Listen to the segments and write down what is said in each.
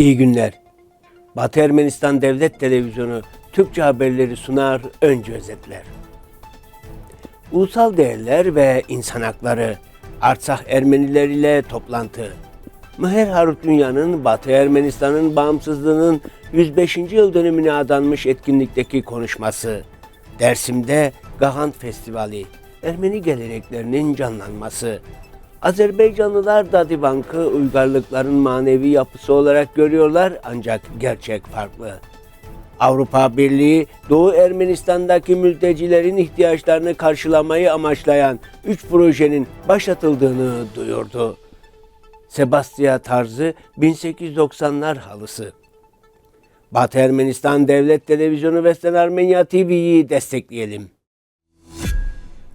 İyi günler. Batı Ermenistan Devlet Televizyonu Türkçe haberleri sunar önce özetler. Ulusal değerler ve insan hakları. Artsakh Ermeniler ile toplantı. Mıher Harut Dünya'nın Batı Ermenistan'ın bağımsızlığının 105. yıl dönümüne adanmış etkinlikteki konuşması. Dersim'de Gahant Festivali. Ermeni geleneklerinin canlanması. Azerbaycanlılar Dadivank'ı uygarlıkların manevi yapısı olarak görüyorlar ancak gerçek farklı. Avrupa Birliği, Doğu Ermenistan'daki mültecilerin ihtiyaçlarını karşılamayı amaçlayan 3 projenin başlatıldığını duyurdu. Sebastia tarzı 1890'lar halısı. Batı Ermenistan Devlet Televizyonu ve Armenya TV'yi destekleyelim.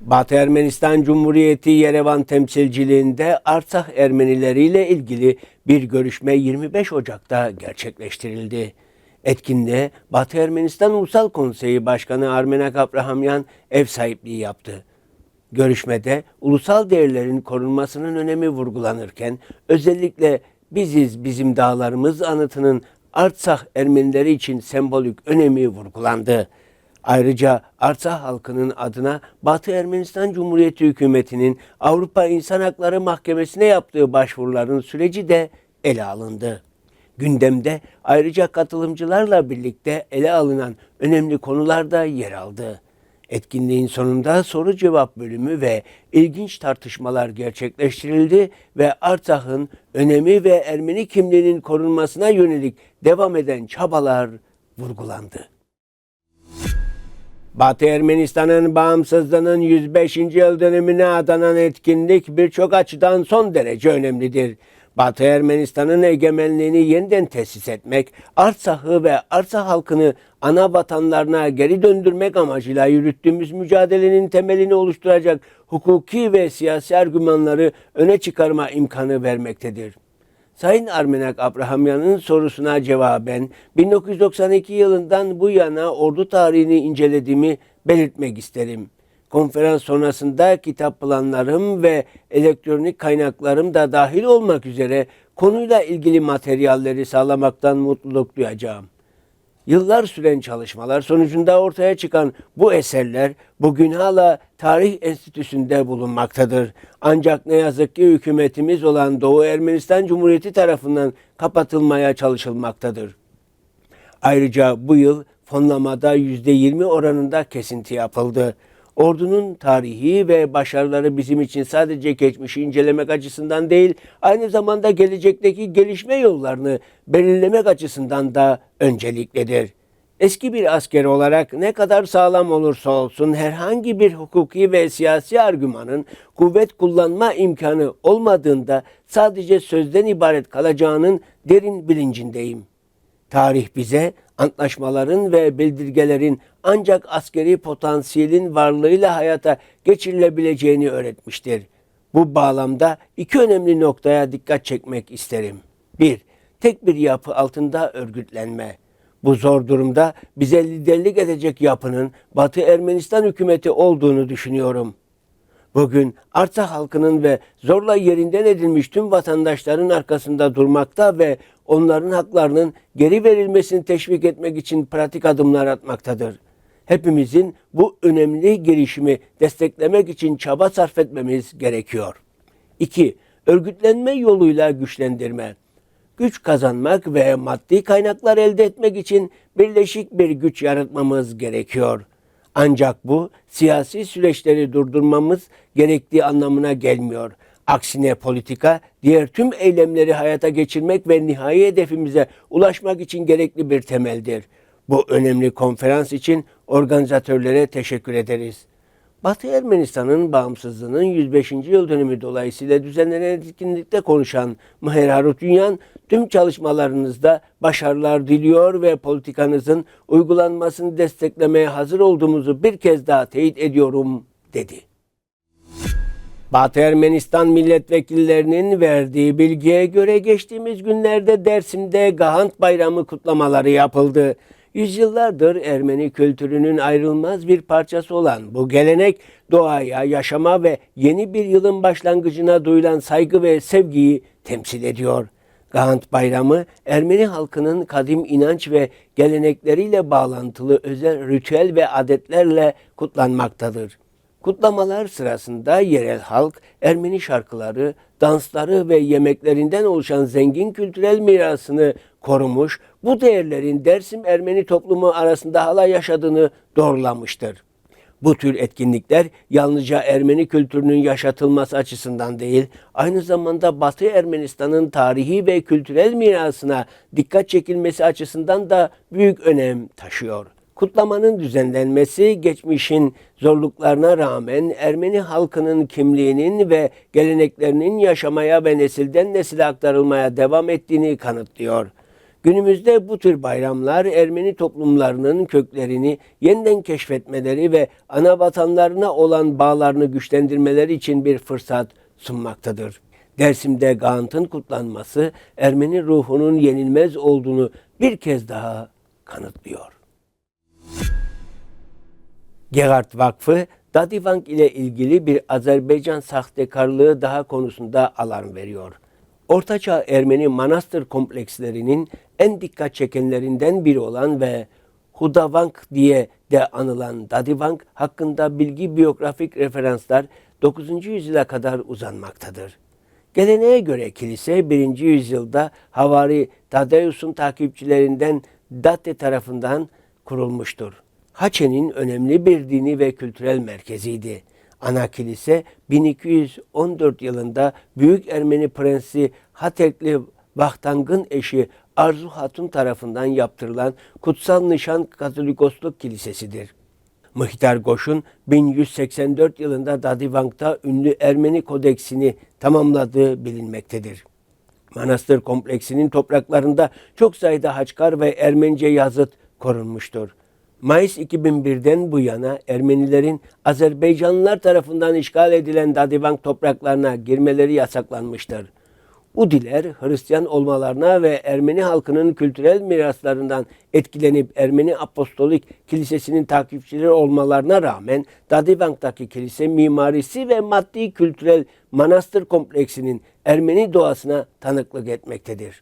Batı Ermenistan Cumhuriyeti Yerevan temsilciliğinde Artsakh Ermenileriyle ilgili bir görüşme 25 Ocak'ta gerçekleştirildi. Etkinliğe Batı Ermenistan Ulusal Konseyi Başkanı Armenak Abrahamyan ev sahipliği yaptı. Görüşmede ulusal değerlerin korunmasının önemi vurgulanırken özellikle biziz bizim dağlarımız anıtının Artsakh Ermenileri için sembolik önemi vurgulandı. Ayrıca Artsakh halkının adına Batı Ermenistan Cumhuriyeti hükümetinin Avrupa İnsan Hakları Mahkemesi'ne yaptığı başvuruların süreci de ele alındı. Gündemde ayrıca katılımcılarla birlikte ele alınan önemli konular da yer aldı. Etkinliğin sonunda soru cevap bölümü ve ilginç tartışmalar gerçekleştirildi ve Artsakh'ın önemi ve Ermeni kimliğinin korunmasına yönelik devam eden çabalar vurgulandı. Batı Ermenistan'ın bağımsızlığının 105. yıl dönümüne adanan etkinlik birçok açıdan son derece önemlidir. Batı Ermenistan'ın egemenliğini yeniden tesis etmek, Artsak'ı ve Artsakh halkını ana vatanlarına geri döndürmek amacıyla yürüttüğümüz mücadelenin temelini oluşturacak hukuki ve siyasi argümanları öne çıkarma imkanı vermektedir. Sayın Armenak Abrahamyan'ın sorusuna cevaben 1992 yılından bu yana ordu tarihini incelediğimi belirtmek isterim. Konferans sonrasında kitap planlarım ve elektronik kaynaklarım da dahil olmak üzere konuyla ilgili materyalleri sağlamaktan mutluluk duyacağım. Yıllar süren çalışmalar sonucunda ortaya çıkan bu eserler bugün hala Tarih Enstitüsü'nde bulunmaktadır. Ancak ne yazık ki hükümetimiz olan Doğu Ermenistan Cumhuriyeti tarafından kapatılmaya çalışılmaktadır. Ayrıca bu yıl fonlamada %20 oranında kesinti yapıldı. Ordunun tarihi ve başarıları bizim için sadece geçmişi incelemek açısından değil, aynı zamanda gelecekteki gelişme yollarını belirlemek açısından da önceliklidir. Eski bir asker olarak ne kadar sağlam olursa olsun herhangi bir hukuki ve siyasi argümanın kuvvet kullanma imkanı olmadığında sadece sözden ibaret kalacağının derin bilincindeyim. Tarih bize antlaşmaların ve bildirgelerin ancak askeri potansiyelin varlığıyla hayata geçirilebileceğini öğretmiştir. Bu bağlamda iki önemli noktaya dikkat çekmek isterim. 1. Tek bir yapı altında örgütlenme. Bu zor durumda bize liderlik edecek yapının Batı Ermenistan hükümeti olduğunu düşünüyorum. Bugün Artsakh halkının ve zorla yerinden edilmiş tüm vatandaşların arkasında durmakta ve onların haklarının geri verilmesini teşvik etmek için pratik adımlar atmaktadır. Hepimizin bu önemli girişimi desteklemek için çaba sarf etmemiz gerekiyor. 2. Örgütlenme yoluyla güçlendirme. Güç kazanmak ve maddi kaynaklar elde etmek için birleşik bir güç yaratmamız gerekiyor. Ancak bu siyasi süreçleri durdurmamız gerektiği anlamına gelmiyor. Aksine politika diğer tüm eylemleri hayata geçirmek ve nihai hedefimize ulaşmak için gerekli bir temeldir. Bu önemli konferans için organizatörlere teşekkür ederiz. Batı Ermenistan'ın bağımsızlığının 105. yıl dönümü dolayısıyla düzenlenen etkinlikte konuşan Mıher Harutünyan, tüm çalışmalarınızda başarılar diliyor ve politikanızın uygulanmasını desteklemeye hazır olduğumuzu bir kez daha teyit ediyorum dedi. Batı Ermenistan milletvekillerinin verdiği bilgiye göre geçtiğimiz günlerde Dersim'de Gahant Bayramı kutlamaları yapıldı. Yüzyıllardır Ermeni kültürünün ayrılmaz bir parçası olan bu gelenek doğaya, yaşama ve yeni bir yılın başlangıcına duyulan saygı ve sevgiyi temsil ediyor. Gant Bayramı, Ermeni halkının kadim inanç ve gelenekleriyle bağlantılı özel ritüel ve adetlerle kutlanmaktadır. Kutlamalar sırasında yerel halk Ermeni şarkıları, dansları ve yemeklerinden oluşan zengin kültürel mirasını korumuş, bu değerlerin Dersim Ermeni toplumu arasında hala yaşadığını doğrulamıştır. Bu tür etkinlikler yalnızca Ermeni kültürünün yaşatılması açısından değil, aynı zamanda Batı Ermenistan'ın tarihi ve kültürel mirasına dikkat çekilmesi açısından da büyük önem taşıyor. Kutlamanın düzenlenmesi geçmişin zorluklarına rağmen Ermeni halkının kimliğinin ve geleneklerinin yaşamaya ve nesilden nesile aktarılmaya devam ettiğini kanıtlıyor. Günümüzde bu tür bayramlar Ermeni toplumlarının köklerini yeniden keşfetmeleri ve ana vatanlarına olan bağlarını güçlendirmeleri için bir fırsat sunmaktadır. Dersim'de Gant'ın kutlanması Ermeni ruhunun yenilmez olduğunu bir kez daha kanıtlıyor. Gerard Vakfı, Dadivank ile ilgili bir Azerbaycan sahtekarlığı daha konusunda alarm veriyor. Ortaçağ Ermeni manastır komplekslerinin en dikkat çekenlerinden biri olan ve Hudavank diye de anılan Dadivank hakkında bilgi biyografik referanslar 9. yüzyıla kadar uzanmaktadır. Geleneğe göre kilise 1. yüzyılda Havari Tadeus'un takipçilerinden Date tarafından kurulmuştur. Haçe'nin önemli bir dini ve kültürel merkeziydi. Ana kilise 1214 yılında Büyük Ermeni Prensi Hatekli Vahtang'ın eşi Arzu Hatun tarafından yaptırılan Kutsal Nişan Katolikosluk Kilisesidir. Mıhtar Goş'un 1184 yılında Dadivank'ta ünlü Ermeni kodeksini tamamladığı bilinmektedir. Manastır kompleksinin topraklarında çok sayıda Haçkar ve Ermenice yazıt korunmuştur. Mayıs 2001'den bu yana Ermenilerin Azerbaycanlılar tarafından işgal edilen Dadivank topraklarına girmeleri yasaklanmıştır. Udiler Hristiyan olmalarına ve Ermeni halkının kültürel miraslarından etkilenip Ermeni Apostolik Kilisesi'nin takipçileri olmalarına rağmen Dadivank'taki kilise mimarisi ve maddi kültürel manastır kompleksinin Ermeni doğasına tanıklık etmektedir.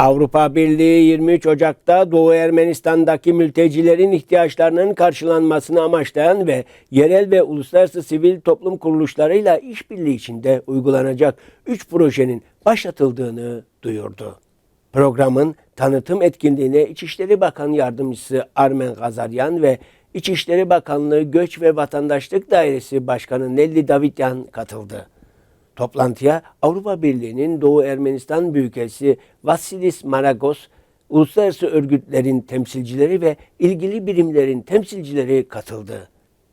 Avrupa Birliği 23 Ocak'ta Doğu Ermenistan'daki mültecilerin ihtiyaçlarının karşılanmasını amaçlayan ve yerel ve uluslararası sivil toplum kuruluşlarıyla işbirliği içinde uygulanacak 3 projenin başlatıldığını duyurdu. Programın tanıtım etkinliğine İçişleri Bakan Yardımcısı Armen Gazaryan ve İçişleri Bakanlığı Göç ve Vatandaşlık Dairesi Başkanı Nelli Davityan katıldı. Toplantıya Avrupa Birliği'nin Doğu Ermenistan Büyükelçisi Vasilis Maragos, uluslararası örgütlerin temsilcileri ve ilgili birimlerin temsilcileri katıldı.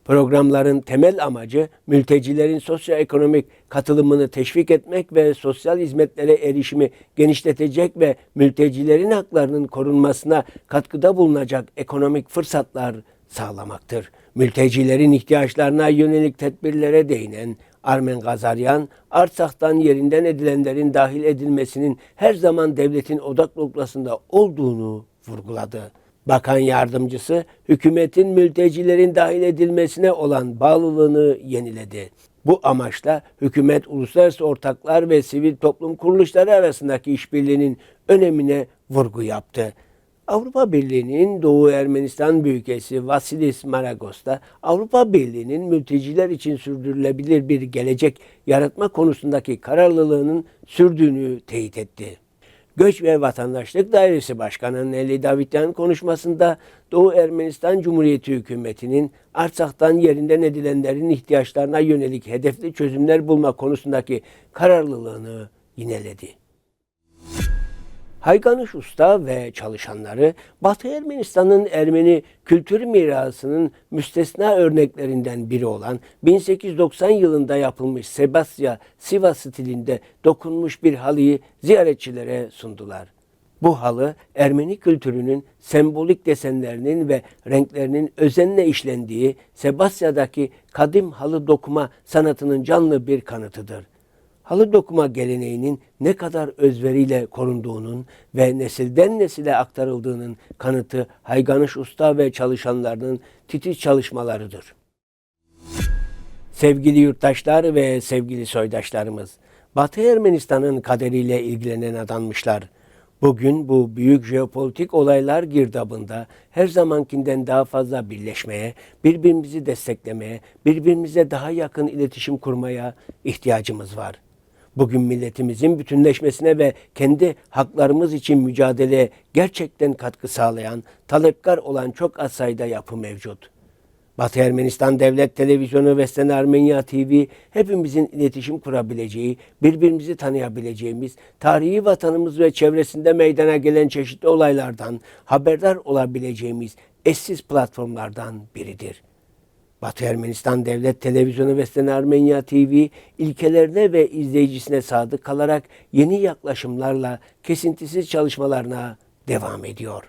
Programların temel amacı mültecilerin sosyoekonomik katılımını teşvik etmek ve sosyal hizmetlere erişimi genişletecek ve mültecilerin haklarının korunmasına katkıda bulunacak ekonomik fırsatlar sağlamaktır. Mültecilerin ihtiyaçlarına yönelik tedbirlere değinen Armen Gazaryan, Artsak'tan yerinden edilenlerin dahil edilmesinin her zaman devletin odak noktasında olduğunu vurguladı. Bakan yardımcısı hükümetin mültecilerin dahil edilmesine olan bağlılığını yeniledi. Bu amaçla hükümet uluslararası ortaklar ve sivil toplum kuruluşları arasındaki işbirliğinin önemine vurgu yaptı. Avrupa Birliği'nin Doğu Ermenistan Büyükelçisi Vasilis Maragos da Avrupa Birliği'nin mülteciler için sürdürülebilir bir gelecek yaratma konusundaki kararlılığının sürdüğünü teyit etti. Göç ve Vatandaşlık Dairesi Başkanı Nelly Davityan konuşmasında Doğu Ermenistan Cumhuriyeti Hükümeti'nin Artsak'tan yerinden edilenlerin ihtiyaçlarına yönelik hedefli çözümler bulma konusundaki kararlılığını yineledi. Hayganış Usta ve çalışanları Batı Ermenistan'ın Ermeni kültür mirasının müstesna örneklerinden biri olan 1890 yılında yapılmış Sebasya Sivas stilinde dokunmuş bir halıyı ziyaretçilere sundular. Bu halı Ermeni kültürünün sembolik desenlerinin ve renklerinin özenle işlendiği Sebasya'daki kadim halı dokuma sanatının canlı bir kanıtıdır halı dokuma geleneğinin ne kadar özveriyle korunduğunun ve nesilden nesile aktarıldığının kanıtı Hayganış Usta ve çalışanlarının titiz çalışmalarıdır. Sevgili yurttaşlar ve sevgili soydaşlarımız, Batı Ermenistan'ın kaderiyle ilgilenen adammışlar. Bugün bu büyük jeopolitik olaylar girdabında her zamankinden daha fazla birleşmeye, birbirimizi desteklemeye, birbirimize daha yakın iletişim kurmaya ihtiyacımız var. Bugün milletimizin bütünleşmesine ve kendi haklarımız için mücadeleye gerçekten katkı sağlayan, talepkar olan çok az sayıda yapı mevcut. Batı Ermenistan Devlet Televizyonu ve Sen Armenya TV hepimizin iletişim kurabileceği, birbirimizi tanıyabileceğimiz, tarihi vatanımız ve çevresinde meydana gelen çeşitli olaylardan haberdar olabileceğimiz eşsiz platformlardan biridir. Batı Ermenistan Devlet Televizyonu ve Sen Armenya TV ilkelerine ve izleyicisine sadık kalarak yeni yaklaşımlarla kesintisiz çalışmalarına devam ediyor.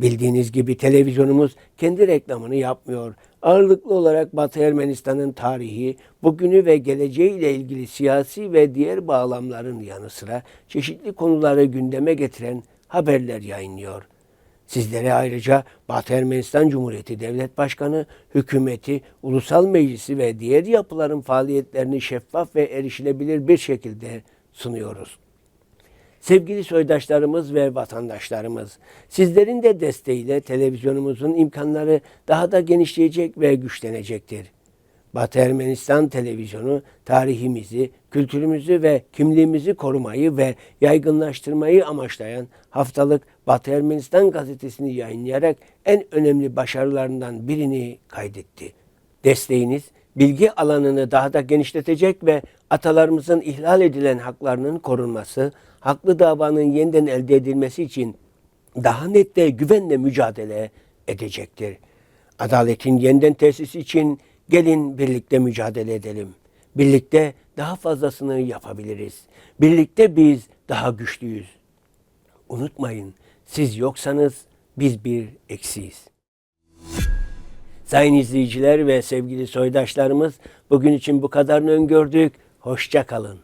Bildiğiniz gibi televizyonumuz kendi reklamını yapmıyor. Ağırlıklı olarak Batı Ermenistan'ın tarihi, bugünü ve geleceğiyle ilgili siyasi ve diğer bağlamların yanı sıra çeşitli konuları gündeme getiren haberler yayınlıyor. Sizlere ayrıca Batı Ermenistan Cumhuriyeti Devlet Başkanı, hükümeti, ulusal meclisi ve diğer yapıların faaliyetlerini şeffaf ve erişilebilir bir şekilde sunuyoruz. Sevgili soydaşlarımız ve vatandaşlarımız, sizlerin de desteğiyle televizyonumuzun imkanları daha da genişleyecek ve güçlenecektir. Batı Ermenistan televizyonu tarihimizi, kültürümüzü ve kimliğimizi korumayı ve yaygınlaştırmayı amaçlayan haftalık Batı Ermenistan gazetesini yayınlayarak en önemli başarılarından birini kaydetti. Desteğiniz bilgi alanını daha da genişletecek ve atalarımızın ihlal edilen haklarının korunması, haklı davanın yeniden elde edilmesi için daha net ve güvenle mücadele edecektir. Adaletin yeniden tesisi için gelin birlikte mücadele edelim. Birlikte daha fazlasını yapabiliriz. Birlikte biz daha güçlüyüz. Unutmayın, siz yoksanız biz bir eksiyiz. Sayın izleyiciler ve sevgili soydaşlarımız bugün için bu kadarını öngördük. Hoşça kalın.